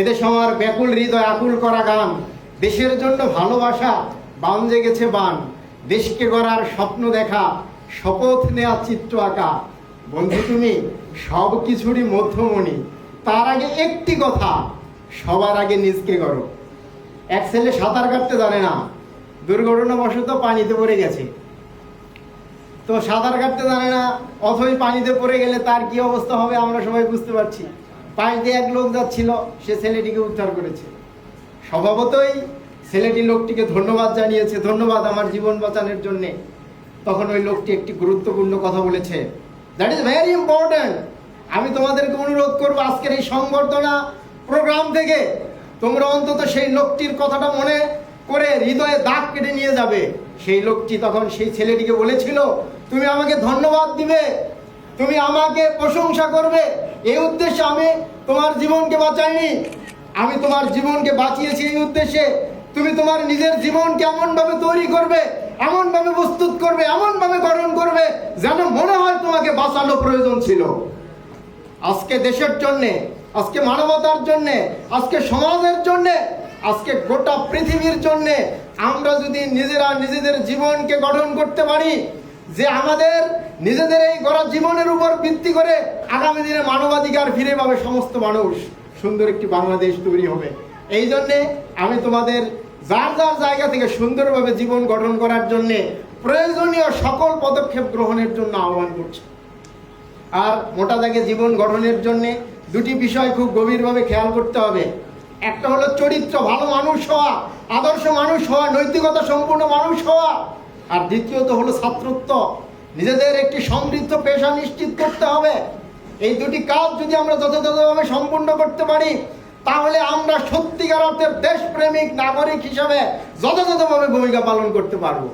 এদেশে আমার ব্যাকুল হৃদয়, আকুল করা গান। দেশের জন্য ভালোবাসা বান জেগেছে বান। দেশকে গড়ার স্বপ্ন দেখা, শপথ নেওয়া চিত্র আঁকা। বন্ধু তুমি, সব কিছুরই মধ্যমণি। তার আগে একটি কথা, সবার আগে নিজকে করো এক ছেলে সাঁতার কাটতে জানে না, দুর্ঘটনাবশত পানিতে পড়ে গেছে। তো সাঁতার কাটতে জানে না, অথই পানিতে পড়ে গেলে তার কি অবস্থা হবে আমরা সবাই বুঝতে পারছি। পাশ দিয়ে এক লোক যাচ্ছিল, সে ছেলেটিকে উদ্ধার করেছে। স্বভাবতই ছেলেটি লোকটিকে ধন্যবাদ জানিয়েছে, ধন্যবাদ আমার জীবন বাঁচানোর জন্যে। তখন ওই লোকটি একটি গুরুত্বপূর্ণ কথা বলেছে দ্যাট ইজ ভেরি ইম্পর্ট্যান্ট আমি তোমাদেরকে অনুরোধ করব আজকের এই সংবর্ধনা প্রোগ্রাম থেকে তোমরা অন্তত সেই লোকটির কথাটা মনে করে হৃদয়ে দাগ কেটে নিয়ে যাবে। সেই লোকটি তখন সেই ছেলেটিকে বলেছিল, তুমি আমাকে ধন্যবাদ দিবে। তুমি আমাকে প্রশংসা করবে। এই উদ্দেশ্যে আমি তোমার জীবনকে বাঁচাইনি। আমি তোমার জীবনকে বাঁচিয়েছি এই উদ্দেশ্যে। তুমি তোমার নিজের জীবনকে এমনভাবে তৈরি করবে, এমনভাবে প্রস্তুত করবে, এমনভাবে গঠন করবে, যেন মনে হয় তোমাকে বাঁচানো প্রয়োজন ছিল। আজকে দেশের জন্যে, আজকে মানবতার জন্যে, আজকে সমাজের জন্যে, আজকে গোটা পৃথিবীর জন্যে আমরা যদি নিজেরা নিজেদের জীবনকে গঠন করতে পারি যে আমাদের নিজেদের এই গড়া জীবনের উপর ভিত্তি করে আগামী দিনে মানবাধিকার ফিরে পাবে সমস্ত মানুষ। সুন্দর একটি বাংলাদেশ তৈরি হবে। এই জন্যে আমি তোমাদের যার যার জায়গা থেকে সুন্দরভাবে জীবন গঠন করার জন্যে প্রয়োজনীয় সকল পদক্ষেপ গ্রহণের জন্য আহ্বান করছি। আর মোটা দাগে জীবন গঠনের জন্যে দুটি বিষয় খুব গভীরভাবে খেয়াল করতে হবে। একটা হলো চরিত্র, ভালো মানুষ হওয়া, আদর্শ মানুষ হওয়া, নৈতিকতা সম্পূর্ণ মানুষ হওয়া আর দ্বিতীয়ত হলো ছাত্রত্ব। নিজেদের একটি সমৃদ্ধ পেশা নিশ্চিত করতে হবে। এই দুটি কাজ যদি আমরা যথাযথভাবে সম্পূর্ণ করতে পারি, তাহলে আমরা সত্যিকার অর্থে দেশপ্রেমিক নাগরিক হিসাবে যথাযথভাবে ভূমিকা পালন করতে পারব।